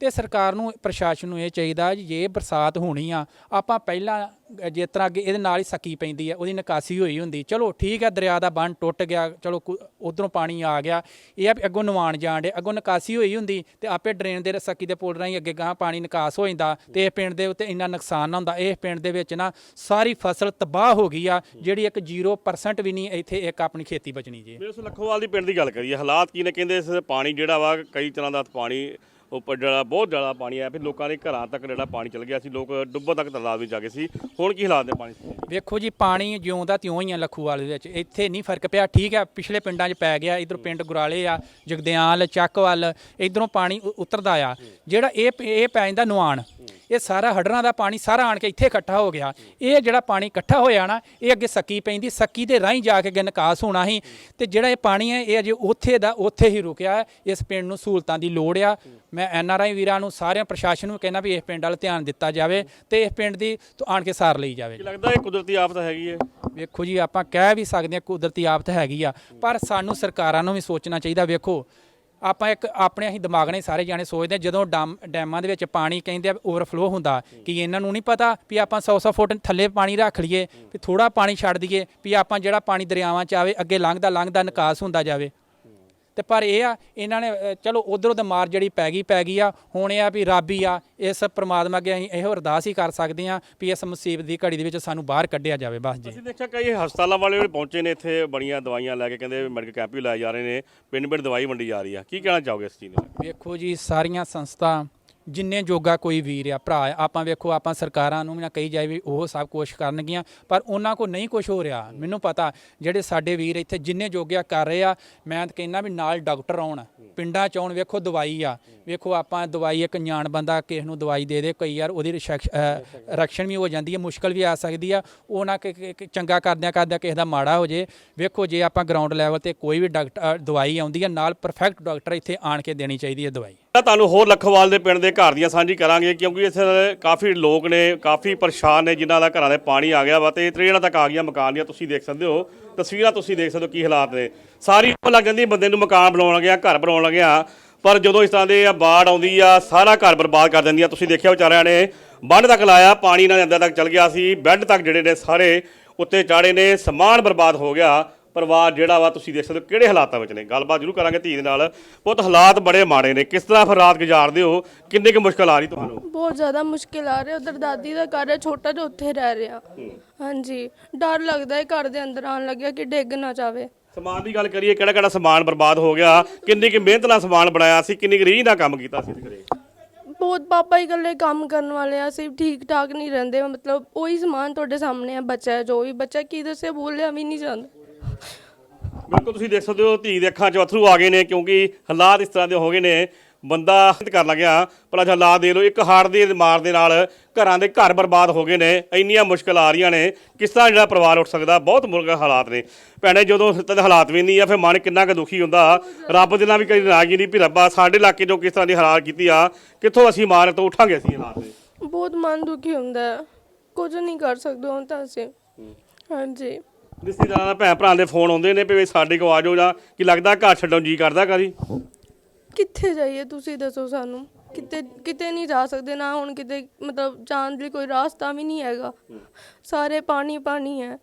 ਤੇ ਸਰਕਾਰ ਨੂੰ, ਪ੍ਰਸ਼ਾਸਨ ਨੂੰ ਇਹ ਚਾਹੀਦਾ ਜੇ ਬਰਸਾਤ ਹੋਣੀ ਆ, ਆਪਾਂ ਪਹਿਲਾਂ ਜਿਸ ਤਰ੍ਹਾਂ ਅੱਗੇ ਇਹਦੇ ਨਾਲ ਹੀ ਸਕੀ ਪੈਂਦੀ ਆ, ਉਹਦੀ ਨਿਕਾਸੀ ਹੋਈ ਹੁੰਦੀ। ਚਲੋ ਠੀਕ ਆ, ਦਰਿਆ ਦਾ ਬੰਨ ਟੁੱਟ ਗਿਆ, ਚਲੋ ਉਧਰੋਂ ਪਾਣੀ ਆ ਗਿਆ। ਇਹ ਆ ਅੱਗੋਂ ਨਵਾਣ ਜਾਣ ਡੇ ਅੱਗੋਂ ਨਿਕਾਸੀ ਹੋਈ ਹੁੰਦੀ ਤੇ ਆਪੇ ਡਰੇਨ ਦੇ ਸਕੀ ਦੇ ਪੁਲ ਰਾਹੀਂ ਅੱਗੇ ਗਾਂ ਪਾਣੀ ਨਿਕਾਸ ਹੋ ਜਾਂਦਾ ਤੇ ਇਹ ਪਿੰਡ ਦੇ ਉੱਤੇ ਇੰਨਾ ਨੁਕਸਾਨ ਨਾ ਹੁੰਦਾ। ਇਹ ਪਿੰਡ ਦੇ ਵਿੱਚ ਨਾ ਸਾਰੀ ਫਸਲ ਤਬਾਹ ਹੋ ਗਈ ਆ, ਜਿਹੜੀ ਇੱਕ 0% ਵੀ ਨਹੀਂ ਇੱਥੇ ਇੱਕ ਆਪਣੀ ਖੇਤੀ ਬਚਣੀ ਜੀ। ਮੇਰੇ ਉਸ ਲਖੋਵਾਲ ਦੀ ਪਿੰਡ ਦੀ ਗੱਲ ਕਰੀਏ, ਹਾਲਾਤ ਕੀ ਨੇ? ਕਹਿੰਦੇ ਇਸ ਪਾਣੀ ਜਿਹੜਾ ਵਾ, ਕਈ ਤਰ੍ਹਾਂ ਦਾ ਪਾਣੀ ਉੱਪਰ ਜਿਹੜਾ ਬਹੁਤ ਜ਼ਿਆਦਾ ਪਾਣੀ ਆਇਆ ਫਿਰ ਲੋਕਾਂ ਦੇ ਘਰਾਂ ਤੱਕ ਜਿਹੜਾ ਪਾਣੀ ਚਲ ਗਿਆ ਸੀ, ਲੋਕ ਡੁੱਬਣ ਤੱਕ ਤਲਾਬ ਵਿੱਚ ਜਾ ਗਏ ਸੀ। ਹੁਣ ਕੀ ਹਾਲਾਤ ਨੇ ਪਾਣੀ ਦੇ? ਵੇਖੋ ਜੀ, ਪਾਣੀ ਜਿਉਂਦਾ ਤਿਉਂ ਹੀ ਆ ਲੱਖੂਵਾਲ ਦੇ ਵਿੱਚ। ਇੱਥੇ ਨਹੀਂ ਫ਼ਰਕ ਪਿਆ, ਠੀਕ ਹੈ ਪਿਛਲੇ ਪਿੰਡਾਂ 'ਚ ਪੈ ਗਿਆ, ਇਧਰ ਪਿੰਡ ਗੁਰਾਲੇ ਆ, ਜਗਦਿਆਲ, ਚੱਕਵਲ, ਇਧਰੋਂ ਪਾਣੀ ਉ- ਉਤਰਦਾ ਆ। ਜਿਹੜਾ ਇਹ ਪ- ਇਹ ਪੈ ਜਾਂਦਾ ਨੁਆਣ ਇਹ ਸਾਰਾ ਹੜਰਾਂ ਦਾ ਪਾਣੀ ਸਾਰਾ ਆਣ ਕੇ ਇੱਥੇ ਇਕੱਠਾ ਹੋ ਗਿਆ। ਇਹ ਜਿਹੜਾ ਪਾਣੀ ਇਕੱਠਾ ਹੋਇਆ ਨਾ ਇਹ ਅੱਗੇ ਸੱਕੀ ਪੈਂਦੀ ਸੱਕੀ ਦੇ ਰਾਹੀਂ ਜਾ ਕੇ ਅੱਗੇ ਨਿਕਾਸ ਹੋਣਾ ਸੀ। ਤੇ ਜਿਹੜਾ ਇਹ ਪਾਣੀ ਹੈ ਇਹ ਅਜੇ ਉੱਥੇ ਦਾ ਉੱਥੇ ਹੀ ਰੁਕਿਆ ਹੈ। ਇਸ ਪਿੰਡ ਨੂੰ ਸਹੂਲਤਾਂ ਦੀ ਲੋੜ ਆ। ਮੈਂ ਐਨ ਆਰ ਆਈ ਵੀਰਾਂ ਨੂੰ ਸਾਰਿਆਂ ਪ੍ਰਸ਼ਾਸਨ ਨੂੰ ਕਹਿੰਦਾ ਵੀ ਇਸ ਪਿੰਡ ਵੱਲ ਧਿਆਨ ਦਿੱਤਾ ਜਾਵੇ ਤੇ ਇਸ ਪਿੰਡ ਦੀ ਤੋਂ ਆਣ ਕੇ ਸਾਰ ਲਈ ਜਾਵੇ। ਲੱਗਦਾ ਇਹ ਕੁਦਰਤੀ ਆਫਤ ਹੈਗੀ ਹੈ? ਵੇਖੋ ਜੀ ਆਪਾਂ ਕਹਿ ਵੀ ਸਕਦੇ ਹਾਂ ਕੁਦਰਤੀ ਆਫਤ ਹੈਗੀ ਆ ਪਰ ਸਾਨੂੰ ਸਰਕਾਰਾਂ ਨੂੰ ਵੀ ਸੋਚਣਾ ਚਾਹੀਦਾ। ਵੇਖੋ ਆਪਾਂ ਇੱਕ ਆਪਣੇ ਅਸੀਂ ਦਿਮਾਗ ਨਾਲ ਹੀ ਸਾਰੇ ਜਾਣੇ ਸੋਚਦੇ ਹਾਂ, ਜਦੋਂ ਡੈਮ ਡੈਮਾਂ ਦੇ ਵਿੱਚ ਪਾਣੀ ਕਹਿੰਦੇ ਆ ਓਵਰਫਲੋ ਹੁੰਦਾ ਕਿ ਇਹਨਾਂ ਨੂੰ ਨਹੀਂ ਪਤਾ ਵੀ ਆਪਾਂ 100-100 ਫੁੱਟ ਥੱਲੇ ਪਾਣੀ ਰੱਖ ਲਈਏ ਵੀ ਥੋੜਾ ਪਾਣੀ ਛੱਡ ਦਈਏ ਵੀ ਆਪਾਂ ਜਿਹੜਾ ਪਾਣੀ ਦਰਿਆਵਾਂ 'ਚ ਆਵੇ ਅੱਗੇ ਲੰਘਦਾ ਲੰਘਦਾ ਨਿਕਾਸ ਹੁੰਦਾ ਜਾਵੇ। ਤੇ ਪਰ ਇਹ ਆ ਇਹਨਾਂ ਨੇ ਅ, ਚਲੋ ਉਧਰੋਂ ਤੇ ਮਾਰ ਜਿਹੜੀ ਪੈ ਗਈ ਪੈ ਗਈ ਆ। ਹੁਣ ਇਹ ਆ ਵੀ ਰੱਬ ਹੀ ਆ ਇਸ ਪ੍ਰਮਾਤਮਾ ਅੱਗੇ ਅਸੀਂ ਇਹੋ ਅਰਦਾਸ ਹੀ ਕਰ ਸਕਦੇ ਆ ਵੀ ਇਸ ਮੁਸੀਬਤ ਦੀ ਘੜੀ ਦੇ ਵਿੱਚ ਸਾਨੂੰ ਬਾਹਰ ਕੱਢਿਆ ਜਾਵੇ ਬਸ ਜੀ। ਅਸੀਂ ਦੇਖਿਆ ਕਈ ਹਸਪਤਾਲਾਂ ਵਾਲੇ ਵੀ ਪਹੁੰਚੇ ਨੇ ਇੱਥੇ ਬੜੀਆਂ ਦਵਾਈਆਂ ਲੈ ਕੇ ਕਹਿੰਦੇ ਮੈਡੀਕਲ ਕੈਂਪ ਵੀ ਲਾਏ ਜਾ ਰਹੇ ਨੇ ਪਿੰਡ ਪਿੰਡ ਦਵਾਈ ਵੰਡੀ ਜਾ ਰਹੀ ਆ। ਕੀ ਕਹਿਣਾ ਚਾਹੋਗੇ ਇਸ ਚੀਜ਼ ਨੂੰ? ਵੇਖੋ ਜੀ ਸਾਰੀਆਂ ਸੰਸਥਾ ਜਿੰਨੇ ਜੋਗਾ ਕੋਈ ਵੀਰ ਆ, ਭਰਾ ਆ, ਆਪਾਂ ਵੇਖੋ, ਆਪਾਂ ਸਰਕਾਰਾਂ ਨੂੰ ਵੀ ਨਾ ਕਹੀ ਜਾਏ ਵੀ ਉਹ ਸਭ ਕੁਝ ਕਰਨਗੀਆਂ, ਪਰ ਉਹਨਾਂ ਕੋ ਨਹੀਂ ਕੁਝ ਹੋ ਰਿਹਾ। ਮੈਨੂੰ ਪਤਾ ਜਿਹੜੇ ਸਾਡੇ ਵੀਰ ਇੱਥੇ ਜਿੰਨੇ ਜੋਗਿਆ ਕਰ ਰਹੇ ਆ, ਮੈਂ ਤਾਂ ਕਹਿੰਦਾ ਵੀ ਨਾਲ ਡਾਕਟਰ ਆਉਣ। ਪਿੰਡਾਂ ਚ ਆਉਣ ਵੇਖੋ ਦਵਾਈ ਆ। ਵੇਖੋ ਆਪਾਂ ਦਵਾਈ, ਇੱਕ ਨਿਆਣ ਬੰਦਾ ਕਿਸੇ ਨੂੰ ਦਵਾਈ ਦੇ ਦੇ, ਕਈ ਯਾਰ ਉਹਦੀ ਰਿਸ਼ਕ- ਅਹ ਰਕਸ਼ਨ ਵੀ ਹੋ ਜਾਂਦੀ ਹੈ ਮੁਸ਼ਕਲ ਵੀ ਆ ਸਕਦੀ ਆ। ਉਹ ਨਾ ਕਿ- ਕਿ ਕਿ ਚੰਗਾ ਕਰਦਿਆਂ ਕਰਦਿਆਂ ਕਿਸੇ ਦਾ ਮਾੜਾ ਹੋ ਜੇ। ਵੇਖੋ ਜੇ ਆਪਾਂ ਗਰਾਊਂਡ ਲੈਵਲ ਤੇ ਕੋਈ ਵੀ ਡਾਕਟਰ ਦਵਾਈ ਆਉਂਦੀ ਹੈ ਨਾਲ ਪਰਫੈਕਟ ਡਾਕਟਰ ਇੱਥੇ ਆਣ ਕੇ ਦੇਣੀ ਚਾਹੀਦੀ ਹੈ ਦਵਾਈ। ਤਾਂ ਤੁਹਾਨੂੰ ਹੋਰ ਲੱਖੋਵਾਲ ਦੇ ਪਿੰਡ ਦੇ ਘਰ ਦੀਆਂ ਸਾਂਝੀ ਕਰਾਂਗੇ ਕਿਉਂਕਿ ਇੱਥੇ ਕਾਫੀ ਲੋਕ ਨੇ, ਕਾਫੀ ਪਰੇਸ਼ਾਨ ਨੇ ਜਿਨ੍ਹਾਂ ਦਾ ਘਰਾਂ ਦੇ ਪਾਣੀ ਆ ਗਿਆ ਵਾ ਤੇ ਤਰੇੜਾਂ ਤੱਕ ਆ ਗਈਆਂ ਮਕਾਨ ਦੀਆਂ, ਤੁਸੀਂ ਦੇਖ ਸਕਦੇ ਹੋ। ਤਸਵੀਰਾਂ ਤੁਸੀਂ ਦੇਖ ਸਕਦੇ ਹੋ ਕੀ ਹਾਲਾਤ ਨੇ। ਸਾਰੀ ਉਮਰ ਲੱਗ ਜਾਂਦੀ, ਬੰਦੇ ਨੂੰ ਮਕਾਨ ਬਣਾਉਣ ਲੱਗਿਆ, ਘਰ ਬਣਾਉਣ ਲੱਗਿਆ, ਪਰ ਜਦੋਂ ਇਸ ਤਰ੍ਹਾਂ ਦੇ ਆ ਬਾੜ ਆਉਂਦੀ ਆ, ਸਾਰਾ ਘਰ ਬਰਬਾਦ ਕਰ ਦਿੰਦੀ ਆ ਤੁਸੀਂ ਦੇਖਿਆ ਵਿਚਾਰਿਆਂ ਨੇ ਬੰਨ ਤੱਕ ਲਾਇਆ, ਪਾਣੀ ਨਾਲ ਅੰਦਰ ਤੱਕ ਚਲ ਗਿਆ ਸੀ, ਬੈੱਡ ਤੱਕ ਜਿਹੜੇ ਨੇ ਸਾਰੇ ਉੱਤੇ ਚਾੜੇ ਨੇ, ਸਮਾਨ ਬਰਬਾਦ ਹੋ ਗਿਆ। ਪਰਿਵਾਰ ਜਿਹੜਾ ਵਾ ਤੁਸੀਂ ਦੇਖ ਸਕਦੇ ਹੋ ਕਿਹੜੇ ਹਾਲਾਤਾਂ ਵਿੱਚ ਨੇ। ਗੱਲਬਾਤ ਜ਼ਰੂਰ ਕਰਾਂਗੇ ਧੀ ਦੇ ਨਾਲ। ਬਹੁਤ ਹਾਲਾਤ ਬੜੇ ਮਾੜੇ ਨੇ। ਕਿਸ ਤਰ੍ਹਾਂ ਫਿਰ ਰਾਤ ਗੁਜ਼ਾਰਦੇ ਹੋ? ਕਿੰਨੀ ਕੁ ਮੁਸ਼ਕਲ ਆ ਰਹੀ ਤੁਹਾਨੂੰ? ਬਹੁਤ ਜ਼ਿਆਦਾ ਮੁਸ਼ਕਿਲ ਆ ਰਿਹਾ। ਉਧਰ ਦਾਦੀ ਦਾ ਘਰ ਹੈ ਛੋਟਾ ਜਿਹਾ ਉੱਥੇ ਰਹਿ ਰਿਹਾ। ਹਾਂਜੀ। ਡਰ ਲੱਗਦਾ ਹੈ ਘਰ ਦੇ ਅੰਦਰ ਆਉਣ ਲੱਗਿਆ ਕਿ ਡਿੱਗ ਨਾ ਜਾਵੇ। ਸਮਾਨ ਦੀ ਗੱਲ ਕਰੀਏ ਕਿਹੜਾ ਕਿਹੜਾ ਸਮਾਨ ਬਰਬਾਦ ਹੋ ਗਿਆ? ਕਿੰਨੀ ਕੁ ਮਿਹਨਤ ਨਾਲ ਸਮਾਨ ਬਣਾਇਆ ਸੀ? ਕਿੰਨੀ ਕੁ ਰੀਝ ਨਾਲ ਕੰਮ ਕੀਤਾ ਸੀ ਘਰੇ? ਬਹੁਤ ਪਾਪਾ ਹੀ ਇਕੱਲੇ ਕੰਮ ਕਰਨ ਵਾਲੇ ਆ। ਅਸੀਂ ਠੀਕ ਠਾਕ ਨਹੀਂ ਰਹਿੰਦੇ। ਮਤਲਬ ਉਹੀ ਸਮਾਨ ਤੁਹਾਡੇ ਸਾਹਮਣੇ ਆ ਬੱਚਾ ਜੋ ਵੀ ਬੱਚਾ ਕੀ ਦੱਸੇ ਬੋਲਿਆ ਵੀ ਨਹੀਂ ਜਾਂਦਾ। ਬਿਲਕੁਲ ਤੁਸੀਂ ਦੇਖ ਸਕਦੇ ਹੋ ਧੀ ਦੇ ਅੱਖਾਂ 'ਚ ਅਥਰੂ ਆ ਗਏ ਨੇ ਕਿਉਂਕਿ ਹਾਲਾਤ ਇਸ ਤਰ੍ਹਾਂ ਦੇ ਹੋ ਗਏ ਨੇ। ਬੰਦਾ ਹਿੱਤ ਕਰ ਲੱਗਿਆ ਪਰ ਅੱਜ ਹਾਲਾਤ ਦੇ ਲੋ ਇੱਕ ਹਾੜ ਦੇ ਮਾਰ ਦੇ ਨਾਲ ਘਰਾਂ ਦੇ ਘਰ ਬਰਬਾਦ ਹੋ ਗਏ ਨੇ ਇੰਨੀਆਂ ਮੁਸ਼ਕਲ ਆ ਰਹੀਆਂ ਨੇ। ਕਿਸ ਤਰ੍ਹਾਂ ਜਿਹੜਾ ਪਰਿਵਾਰ ਉੱਠ ਸਕਦਾ ਬਹੁਤ ਮੁਰਗਾ ਹਾਲਾਤ ਨੇ। ਭੈਣੇ ਜਦੋਂ ਤੇ ਹਾਲਾਤ ਵੀ ਨਹੀਂ ਆ ਫਿਰ ਮਨ ਕਿੰਨਾ ਕੁ ਦੁਖੀ ਹੁੰਦਾ। ਰੱਬ ਦੇ ਨਾਲ ਵੀ ਕਈ ਨਾਰਾਜ਼ਗੀ ਨਹੀਂ ਵੀ ਰੱਬਾ ਸਾਡੇ ਇਲਾਕੇ 'ਚੋਂ ਕਿਸ ਤਰ੍ਹਾਂ ਦੀ ਹਾਲਾਤ ਕੀਤੀ ਆ ਕਿੱਥੋਂ ਅਸੀਂ ਮਾਰ ਤੋਂ ਉਠਾਂਗੇ ਅਸੀਂ ਹਾਲਾਤ ਦੇ? ਬਹੁਤ ਮਨ ਦੁਖੀ ਹੁੰਦਾ ਹੈ ਕੁਝ ਨਹੀਂ ਕਰ ਸਕਦੇ ਹੁਣ ਤਾਂ ਅਸੀਂ। ਹਾਂਜੀ। ਰਿਸ਼ਤੇਦਾਰਾਂ ਦਾ ਭੈਣ ਭਰਾ ਦੇ ਫੋਨ ਆਉਂਦੇ ਨੇ ਵੀ ਸਾਡੇ ਕੋਲ ਆ ਜਾਓ ਜਾਂ ਕਿ ਲੱਗਦਾ ਘਰ ਛੱਡਣ ਜੀ ਕਰਦਾ ਕਦੀ? ਕਿੱਥੇ ਜਾਈਏ ਤੁਸੀਂ ਦੱਸੋ ਸਾਨੂੰ? ਕਿਤੇ ਕਿਤੇ ਨਹੀਂ ਜਾ ਸਕਦੇ ਨਾ ਹੁਣ ਕਿਤੇ ਮਤਲਬ ਜਾਣ ਲਈ ਕੋਈ ਰਾਸਤਾ ਵੀ ਨਹੀਂ ਹੈਗਾ। ਸਾਰੇ ਪਾਣੀ ਪਾਣੀ ਹੈ।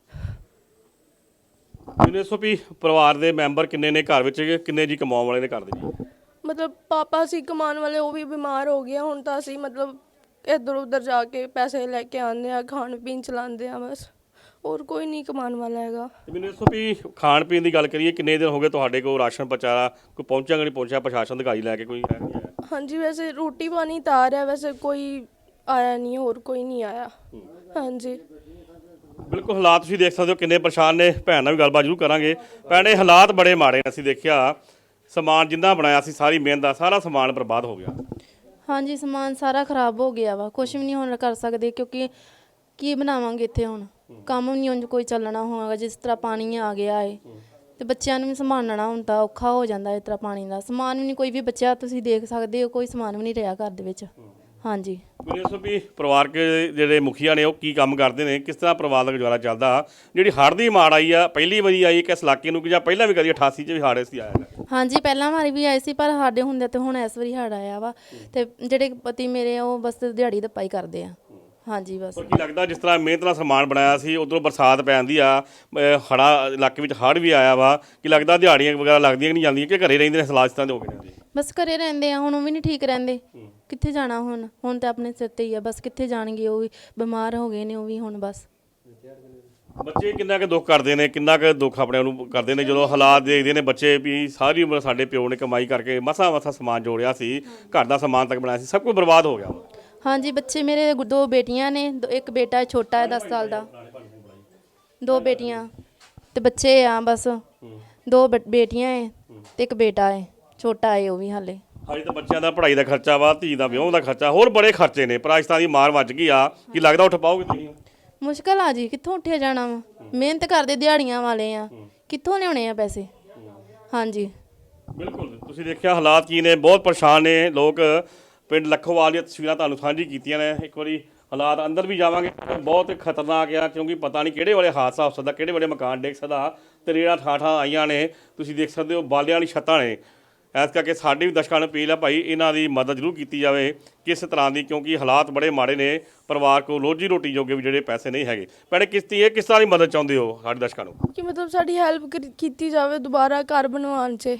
ਮੈਨੂੰ ਵੀ ਪਰਿਵਾਰ ਦੇ ਮੈਂਬਰ ਕਿੰਨੇ ਨੇ ਘਰ ਵਿੱਚ ਕਿੰਨੇ ਜੀ ਕਮਾਉਣ ਵਾਲੇ ਨੇ ਘਰ ਦੇ ਜੀ? ਮਤਲਬ ਪਾਪਾ ਸੀ ਕਮਾਉਣ ਵਾਲੇ ਉਹ ਵੀ ਬਿਮਾਰ ਹੋ ਗਿਆ ਹੁਣ ਤਾਂ ਅਸੀਂ ਮਤਲਬ ਇੱਧਰ ਉੱਧਰ ਜਾ ਕੇ ਪੈਸੇ ਲੈ ਕੇ ਆਉਂਦੇ ਆ ਖਾਣ ਪੀਣ ਚਲਾਉਂਦੇ ਆ ਬਸ। ਹੋਰ ਕੋਈ ਨਹੀਂ ਕਮਾਉਣ ਵਾਲਾ ਹੈਗਾ। ਤੇ ਮੈਨੂੰ ਦੱਸੋ ਵੀ ਖਾਣ ਪੀਣ ਦੀ ਗੱਲ ਕਰੀਏ ਕਿੰਨੇ ਦਿਨ ਹੋ ਗਏ ਤੁਹਾਡੇ ਕੋਲ ਰਾਸ਼ਨ ਪਹੁੰਚਾਇਆ? ਕੋਈ ਪਹੁੰਚਿਆ ਕਿ ਨਹੀਂ ਪਹੁੰਚਿਆ? ਪ੍ਰਸ਼ਾਸਨ ਅਧਿਕਾਰੀ ਲੈ ਕੇ ਕੋਈ ਆਇਆ ਨਹੀਂ ਆਇਆ? ਹਾਂਜੀ ਵੈਸੇ ਰੋਟੀ ਪਾਣੀ ਤਾਂ ਆ ਰਿਹਾ ਵੈਸੇ ਕੋਈ ਆਇਆ ਨਹੀਂ ਹੋਰ ਕੋਈ ਨਹੀਂ ਆਇਆ। ਹਾਂਜੀ। ਬਿਲਕੁਲ ਹਾਲਾਤ ਤੁਸੀਂ ਦੇਖ ਸਕਦੇ ਹੋ ਕਿੰਨੇ ਪਰੇਸ਼ਾਨ ਨੇ। ਭੈਣ ਨਾਲ ਵੀ ਗੱਲਬਾਤ ਜ਼ਰੂਰ ਕਰਾਂਗੇ। ਭੈਣੇ ਹਾਲਾਤ ਬੜੇ ਮਾੜੇ ਨੇ ਅਸੀਂ ਦੇਖਿਆ। ਸਮਾਨ ਜਿੰਨਾ ਬਣਾਇਆ ਸੀ ਸਾਰੀ ਮਿਹਨਤ ਦਾ ਸਾਰਾ ਸਮਾਨ ਬਰਬਾਦ ਹੋ ਗਿਆ। ਹਾਂਜੀ ਸਮਾਨ ਸਾਰਾ ਖਰਾਬ ਹੋ ਗਿਆ ਵਾ। ਕੁਝ ਵੀ ਨਹੀਂ ਹੁਣ ਕਰ ਸਕਦੇ ਕਿਉਂਕਿ ਕੀ ਬਣਾਵਾਂਗੇ ਇੱਥੇ ਹੁਣ? ਕੰਮ ਨਹੀਂ ਉਂਝ ਕੋਈ ਚੱਲਣਾ ਹੋਣਾ ਜਿਸ ਤਰ੍ਹਾਂ ਪਾਣੀ ਆ ਗਿਆ ਏ। ਤੇ ਬੱਚਿਆਂ ਨੂੰ ਵੀ ਸੰਭਾਲਣਾ ਤਾਂ ਔਖਾ ਹੋ ਜਾਂਦਾ ਇਸ ਤਰ੍ਹਾਂ ਪਾਣੀ ਦਾ। ਸਮਾਨ ਵੀ ਨਹੀਂ ਕੋਈ ਵੀ ਬੱਚਾ ਤੁਸੀਂ ਦੇਖ ਸਕਦੇ ਹੋ ਕੋਈ ਸਮਾਨ ਵੀ ਨਹੀਂ ਰਿਹਾ ਘਰ ਦੇ ਵਿੱਚ। ਹਾਂਜੀ। ਮੈਨੂੰ ਦੱਸੋ ਵੀ ਪਰਿਵਾਰਕ ਜਿਹੜੇ ਮੁਖੀਆ ਨੇ ਉਹ ਕੀ ਕੰਮ ਕਰਦੇ ਨੇ? ਕਿਸ ਤਰ੍ਹਾਂ ਪਰਿਵਾਰ ਦਾ ਗੁਜ਼ਾਰਾ ਚੱਲਦਾ? ਜਿਹੜੀ ਹੜ੍ਹ ਦੀ ਮਾਰ ਆਈ ਆ ਪਹਿਲੀ ਵਾਰੀ ਆਈ ਕਿਸ ਇਲਾਕੇ ਨੂੰ ਕਿ ਜਾਂ ਪਹਿਲਾਂ ਵੀ ਕਦੀ 88 ਚ ਵੀ ਹੜ੍ਹ ਸੀ ਆਇਆ ਹਾਂਜੀ ਪਹਿਲਾਂ ਵਾਰੀ ਵੀ ਆਏ ਸੀ ਪਰ ਸਾਡੇ ਹੁੰਦੇ ਤੇ ਹੁਣ ਇਸ ਵਾਰੀ ਹੜ ਆਇਆ ਵਾ। ਤੇ ਜਿਹੜੇ ਪਤੀ ਮੇਰੇ ਉਹ ਬਸ ਦਿਹਾੜੀ ਦੱਪਾ ਹੀ ਕਰਦੇ ਆ। ਹਾਂਜੀ ਬਸ। ਪਰ ਕੀ ਲੱਗਦਾ ਜਿਸ ਤਰ੍ਹਾਂ ਮਿਹਨਤ ਨਾਲ ਸਮਾਨ ਬਣਾਇਆ ਸੀ ਉਧਰੋਂ ਬਰਸਾਤ ਪੈਂਦੀ ਆ ਹੜਾ ਇਲਾਕੇ ਵਿੱਚ ਹੜ੍ਹ ਵੀ ਆਇਆ ਵਾ ਕੀ ਲੱਗਦਾ ਦਿਹਾੜੀਆਂ ਵਗੈਰਾ ਲੱਗਦੀਆਂ ਕਿ ਨਹੀਂ ਜਾਂਦੀਆਂ ਕਿ ਘਰੇ ਰਹਿੰਦੇ ਨੇ ਹਾਲਾਤ ਦੇ ਹੋ ਗਏ ਨੇ? ਬਸ ਘਰੇ ਰਹਿੰਦੇ ਆ ਹੁਣ ਉਹ ਵੀ ਨਹੀਂ ਠੀਕ ਰਹਿੰਦੇ। ਕਿੱਥੇ ਜਾਣਾ ਹੁਣ? ਹੁਣ ਤਾਂ ਆਪਣੇ ਸਿਰ ਤੇ ਹੀ ਆ ਬਸ ਕਿੱਥੇ ਜਾਣਗੇ ਉਹ ਵੀ ਬਿਮਾਰ ਹੋ ਗਏ ਨੇ ਉਹ ਵੀ ਹੁਣ ਬਸ। ਬੱਚੇ ਕਿੰਨਾ ਕੁ ਦੁੱਖ ਕਰਦੇ ਨੇ ਕਿੰਨਾ ਕੁ ਦੁੱਖ ਆਪਣੇ ਆਪ ਨੂੰ ਕਰਦੇ ਨੇ ਜਦੋਂ ਹਾਲਾਤ ਦੇਖਦੇ ਨੇ ਬੱਚੇ ਵੀ ਸਾਰੀ ਉਮਰ ਸਾਡੇ ਪਿਓ ਨੇ ਕਮਾਈ ਕਰਕੇ ਮਸਾ ਮਸਾ ਸਮਾਨ ਜੋੜਿਆ ਸੀ ਘਰ ਦਾ ਸਮਾਨ ਤੱਕ ਬਣਾਇਆ ਸੀ ਸਭ ਕੁਝ ਬਰਬਾਦ ਹੋ ਗਿਆ। ਹਾਂਜੀ ਬੱਚੇ ਮੇਰੇ ਗੁ- ਦੋ ਬੇਟੀਆਂ ਨੇ ਦੋ- ਇੱਕ ਬੇਟਾ ਹੈ ਛੋਟਾ ਹੈ 10 ਸਾਲ ਦਾ। ਦੋ ਬੇਟੀਆਂ ਤੇ ਬੱਚੇ ਆ ਬਸ। ਦੋ ਬ- ਬੇਟੀਆਂ ਹੈ ਤੇ ਇੱਕ ਬੇਟਾ ਹੈ ਛੋਟਾ ਹੈ ਉਹ ਵੀ ਹਾਲੇ। ਹਜੇ ਤਾਂ ਬੱਚਿਆਂ ਦਾ ਪੜ੍ਹਾਈ ਦਾ ਖਰਚਾ ਵਾ ਧੀ ਦਾ ਵਿਆਹ ਦਾ ਖਰਚਾ ਹੋਰ ਬੜੇ ਖਰਚੇ ਨੇ ਪਰ ਅੱਜ ਤਾਂ ਦੀ ਮਾਰ ਵੱਜ ਗਈ ਆ। ਕੀ ਲੱਗਦਾ ਉੱਠ ਪਾਓਗੇ ਤੁਸੀਂ? ਮੁਸ਼ਕਲ ਆ ਜੀ ਕਿੱਥੋਂ ਉੱਠਿਆ ਜਾਣਾ ਵਾ? ਮਿਹਨਤ ਕਰਦੇ ਦਿਹਾੜੀਆਂ ਵਾਲੇ ਆ ਕਿੱਥੋਂ ਲਿਆਉਣੇ ਆ ਪੈਸੇ? ਹਾਂਜੀ। ਬਿਲਕੁਲ ਤੁਸੀਂ ਦੇਖਿਆ ਹਾਲਾਤ ਕੀ ਨੇ ਬਹੁਤ ਪਰੇਸ਼ਾਨ ਨੇ ਲੋਕ। ਪਿੰਡ ਲੱਖੋਵਾਲ ਦੀਆਂ ਤਸਵੀਰਾਂ ਤੁਹਾਨੂੰ ਸਾਂਝੀ ਕੀਤੀਆਂ ਨੇ। ਇੱਕ ਵਾਰੀ ਹਾਲਾਤ ਅੰਦਰ ਵੀ ਜਾਵਾਂਗੇ। ਬਹੁਤ ਖਤਰਨਾਕ ਆ ਕਿਉਂਕਿ ਪਤਾ ਨਹੀਂ ਕਿਹੜੇ ਵੇਲੇ ਹਾਦਸਾ ਹੋ ਸਕਦਾ ਕਿਹੜੇ ਵੇਲੇ ਮਕਾਨ ਡਿੱਗ ਸਕਦਾ। ਤਰੇੜਾਂ ਠਾਠਾਂ ਆਈਆਂ ਨੇ। ਤੁਸੀਂ ਦੇਖ ਸਕਦੇ ਹੋ ਬਾਲਿਆਂ ਵਾਲੀ ਛੱਤਾਂ ਨੇ। ਇਸ ਕਰਕੇ ਸਾਡੀ ਵੀ ਦਰਸ਼ਕਾਂ ਨੂੰ ਅਪੀਲ ਆ ਭਾਈ ਇਹਨਾਂ ਦੀ ਮਦਦ ਜ਼ਰੂਰ ਕੀਤੀ ਜਾਵੇ ਕਿਸ ਤਰ੍ਹਾਂ ਦੀ ਕਿਉਂਕਿ ਹਾਲਾਤ ਬੜੇ ਮਾੜੇ ਨੇ। ਪਰਿਵਾਰ ਕੋਲ ਰੋਜੀ ਰੋਟੀ ਜੋਗੇ ਵੀ ਜਿਹੜੇ ਪੈਸੇ ਨਹੀਂ ਹੈਗੇ। ਭੈਣੇ ਕਿਸ ਦੀ ਇਹ ਕਿਸ ਤਰ੍ਹਾਂ ਦੀ ਮਦਦ ਚਾਹੁੰਦੇ ਹੋ ਸਾਡੇ ਦਰਸ਼ਕਾਂ ਨੂੰ? ਕਿ ਮਤਲਬ ਸਾਡੀ ਹੈਲਪ ਕੀਤੀ ਜਾਵੇ ਦੁਬਾਰਾ ਘਰ ਬਣਵਾਉਣ 'ਚ।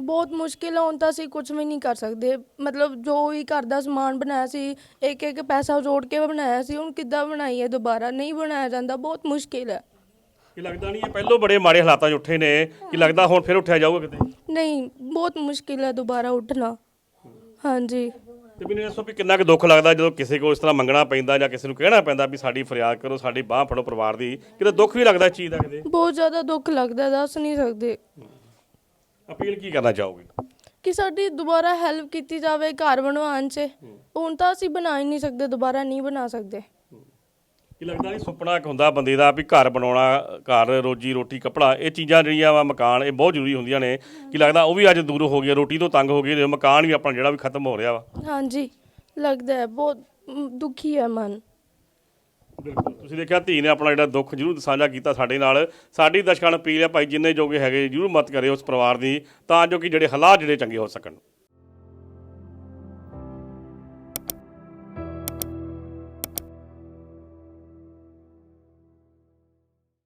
ਬਹੁਤ ਮੁਸ਼ਕਿਲ ਹੁਣ ਤਾਂ ਅਸੀਂ ਕੁਝ ਵੀ ਨਹੀਂ ਕਰ ਸਕਦੇ। ਮਤਲਬ ਜੋ ਵੀ ਘਰ ਦਾ ਸਮਾਨ ਬਣਾਇਆ ਸੀ ਇੱਕ ਇੱਕ ਪੈਸਾ ਜੋੜ ਕੇ ਬਣਾਇਆ ਸੀ ਹੁਣ ਕਿੱਦਾਂ ਬਣਾਈਏ ਦੁਬਾਰਾ? ਨਹੀਂ ਬਣਾਇਆ ਜਾਂਦਾ ਬਹੁਤ ਮੁਸ਼ਕਿਲ ਹੈ ਕੀ ਲੱਗਦਾ ਨਹੀਂ ਇਹ ਪਹਿਲੋਂ ਬੜੇ ਮਾੜੇ ਹਾਲਾਤਾਂ 'ਚ ਉੱਠੇ ਨੇ? ਕੀ ਲੱਗਦਾ ਹੁਣ ਫਿਰ ਉੱਠਿਆ ਜਾਊਗਾ ਕਿਤੇ? ਨਹੀਂ ਬਹੁਤ ਮੁਸ਼ਕਿਲ ਹੈ ਦੁਬਾਰਾ ਉੱਠਣਾ। ਹਾਂਜੀ। ਤੇ ਮੈਨੂੰ ਇਹ ਦੱਸੋ ਵੀ ਕਿੰਨਾ ਕੁ ਦੁੱਖ ਲੱਗਦਾ ਜਦੋਂ ਕਿਸੇ ਕੋਲ ਇਸ ਤਰ੍ਹਾਂ ਮੰਗਣਾ ਪੈਂਦਾ ਜਾਂ ਕਿਸੇ ਨੂੰ ਕਹਿਣਾ ਪੈਂਦਾ ਵੀ ਸਾਡੀ ਫਰਿਆਦ ਕਰੋ ਸਾਡੀ ਬਾਹ ਫੜੋ ਪਰਿਵਾਰ ਦੀ। ਕਿਤੇ ਦੁੱਖ ਵੀ ਲੱਗਦਾ ਇਸ ਚੀਜ਼ ਦਾ ਕਿਤੇ? ਬਹੁਤ ਜ਼ਿਆਦਾ ਦੁੱਖ ਲੱਗਦਾ ਦੱਸ ਨਹੀਂ ਸਕਦੇ। ਅਪੀਲ ਕੀ ਕਰਨਾ ਚਾਹੋਗੇ? ਕਿ ਸਾਡੀ ਦੁਬਾਰਾ ਹੈਲਪ ਕੀਤੀ ਜਾਵੇ ਘਰ ਬਣਵਾਉਣ 'ਚ। ਹੁਣ ਤਾਂ ਅਸੀਂ ਬਣਾ ਹੀ ਨਹੀਂ ਸਕਦੇ ਦੁਬਾਰਾ ਨਹੀਂ ਬਣਾ ਸਕਦੇ। ਕੀ ਲੱਗਦਾ ਨਹੀਂ ਸੁਪਨਾ ਇੱਕ ਹੁੰਦਾ ਬੰਦੇ ਦਾ ਵੀ ਘਰ ਬਣਾਉਣਾ ਘਰ ਰੋਜੀ ਰੋਟੀ ਕੱਪੜਾ ਇਹ ਚੀਜ਼ਾਂ ਜਿਹੜੀਆਂ ਵਾ ਮਕਾਨ ਇਹ ਬਹੁਤ ਜ਼ਰੂਰੀ ਹੁੰਦੀਆਂ ਨੇ। ਕੀ ਲੱਗਦਾ ਉਹ ਵੀ ਅੱਜ ਦੂਰ ਹੋ ਗਿਆ ਰੋਟੀ ਤੋਂ ਤੰਗ ਹੋ ਗਏ ਮਕਾਨ ਵੀ ਆਪਣਾ ਜਿਹੜਾ ਵੀ ਖਤਮ ਹੋ ਰਿਹਾ ਵਾ। ਹਾਂਜੀ ਲੱਗਦਾ ਹੈ ਬਹੁਤ ਦੁਖੀ ਹੈ ਮਨ। ਬਿਲਕੁਲ ਤੁਸੀਂ ਦੇਖਿਆ ਧੀ ਨੇ ਆਪਣਾ ਜਿਹੜਾ ਦੁੱਖ ਜ਼ਰੂਰ ਸਾਂਝਾ ਕੀਤਾ ਸਾਡੇ ਨਾਲ। ਸਾਡੀ ਦਰਸ਼ਕਾਂ ਨੂੰ ਅਪੀਲ ਹੈ ਭਾਈ, ਜਿੰਨੇ ਜੋਗੇ ਹੈਗੇ, ਜ਼ਰੂਰ ਮਦਦ ਕਰਿਓ ਉਸ ਪਰਿਵਾਰ ਦੀ, ਤਾਂ ਜੋ ਕਿ ਜਿਹੜੇ ਹਾਲਾਤ ਜਿਹੜੇ ਚੰਗੇ ਹੋ ਸਕਣ।